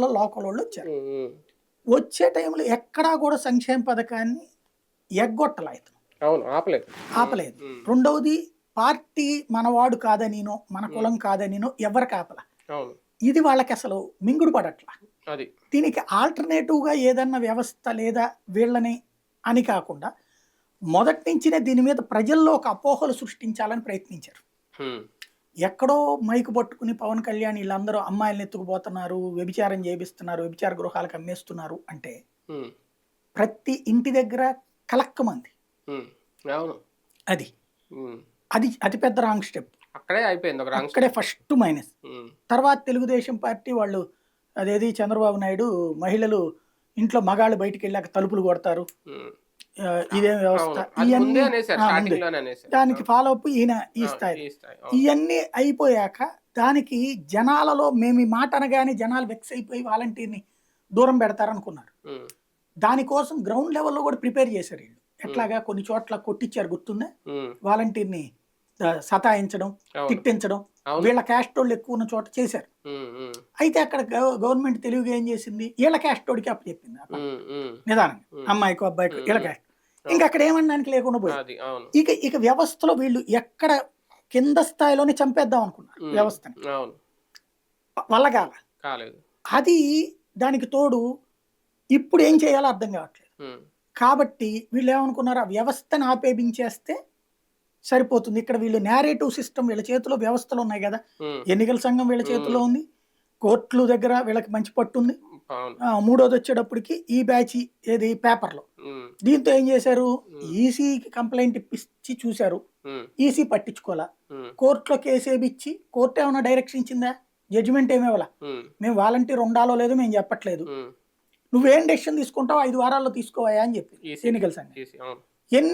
Local వాళ్ళు వచ్చారు. వచ్చే టైంలో ఎక్కడా కూడా సంక్షేమ పథకాన్ని ఎగ్గొట్టలేదు. అవును ఆపలేదు. ఆపలేదు. రెండవది పార్టీ మనవాడు కాదనినో మన కులం కాదనినో ఎవరికి ఆపల? ఇది వాళ్ళకి అసలు మింగుడు పడట్ల? దీనికి ఆల్టర్నేటివ్గా ఏదన్నా వ్యవస్థ లేదా వీళ్ళని అని కాకుండా మొదటి నుంచినే దీని మీద ప్రజల్లో ఒక అపోహలు సృష్టించాలని ప్రయత్నించారు. ఎక్కడో మైకు పట్టుకుని పవన్ కళ్యాణ్ వీళ్ళందరూ అమ్మాయిలను ఎత్తుకుపోతున్నారు వ్యభిచారం చేపిస్తున్నారు వ్యభిచార గృహాలకు అమ్మేస్తున్నారు అంటే ప్రతి ఇంటి దగ్గర కలక్కమంది అది. అది. అతిపెద్ద రాంగ్ స్టెప్. అక్కడే అయిపోయింది అక్కడే ఫస్ట్ మైనస్. తర్వాత తెలుగుదేశం పార్టీ వాళ్ళు అదేది చంద్రబాబు నాయుడు మహిళలు ఇంట్లో మగాళ్ళు బయటికి వెళ్ళాక తలుపులు కొడతారు. ఇదేం వ్యవస్థ? ఇవన్నీ దానికి ఫాలో అప్ ఈయన ఈ స్థాయి. ఇవన్నీ అయిపోయాక దానికి జనాలలో మేము ఈ మాట అనగానే జనాలు వెక్స్ అయిపోయి వాలంటీర్ని దూరం పెడతారనుకున్నారు. దానికోసం గ్రౌండ్ లెవెల్లో కూడా ప్రిపేర్ చేశారు వీళ్ళు. ఎట్లాగా కొన్ని చోట్ల కొట్టించారు గుర్తుందా? వాలంటీర్ని సతాయించడం తిట్టించడం వీళ్ళ క్యాస్ట్ వాళ్ళు ఎక్కువ ఉన్న చోట చేశారు. అయితే అక్కడ గవ- గవర్నమెంట్ తెలివిగా ఏం చేసింది? వీళ్ళ క్యాస్ట్ వాడికి అప్పు చెప్పింది. నిదానంగా. అమ్మాయికి అబ్బాయికి. వీళ్ళ క్యాస్ట్ ఇంకా అక్కడ ఏమనడానికి లేకుండా పోయింది. ఇక ఇక వ్యవస్థలో వీళ్ళు ఎక్కడ కింద స్థాయిలోనే చంపేద్దాం అనుకున్నారు వ్యవస్థని. వల్ల కాల. కాలేదు. అది దానికి తోడు ఇప్పుడు ఏం చేయాలో అర్థం కావట్లేదు. కాబట్టి వీళ్ళు ఏమనుకున్నారు? ఆ వ్యవస్థను ఆపేపించేస్తే సరిపోతుంది. ఇక్కడ వీళ్ళు నేరేటివ్ సిస్టమ్ వీళ్ళ చేతిలో వ్యవస్థలు ఉన్నాయి కదా. ఎన్నికల సంఘం వీళ్ళ చేతిలో ఉంది. కోర్టుల దగ్గర వీళ్ళకి మంచి పట్టు ఉంది. అవును. ఆ, మూడోది వచ్చేటప్పటికి ఈ బ్యాచ్ ఏది? పేపర్లో. దీంతో ఏం చేశారు? ఈసీకి కంప్లైంట్ ఇప్పించి చూశారు. ఈసీ పట్టించుకోవాలా ఉమ్, కోర్టులో కేసు ఏమిచ్చి కోర్టు ఏమైనా డైరెక్షన్ ఇచ్చిందా? జడ్జిమెంట్ ఏమి ఇవ్వాలా? ఉమ్, మేము వాలంటీర్ ఉండాలో లేదో మేము చెప్పట్లేదు. నువ్వేం డెసిషన్ తీసుకుంటావు ఐదు వారాల్లో తీసుకోవా అని చెప్పి ఎన్నికల సంఘం. ఈసీ అవును. ఎన్ని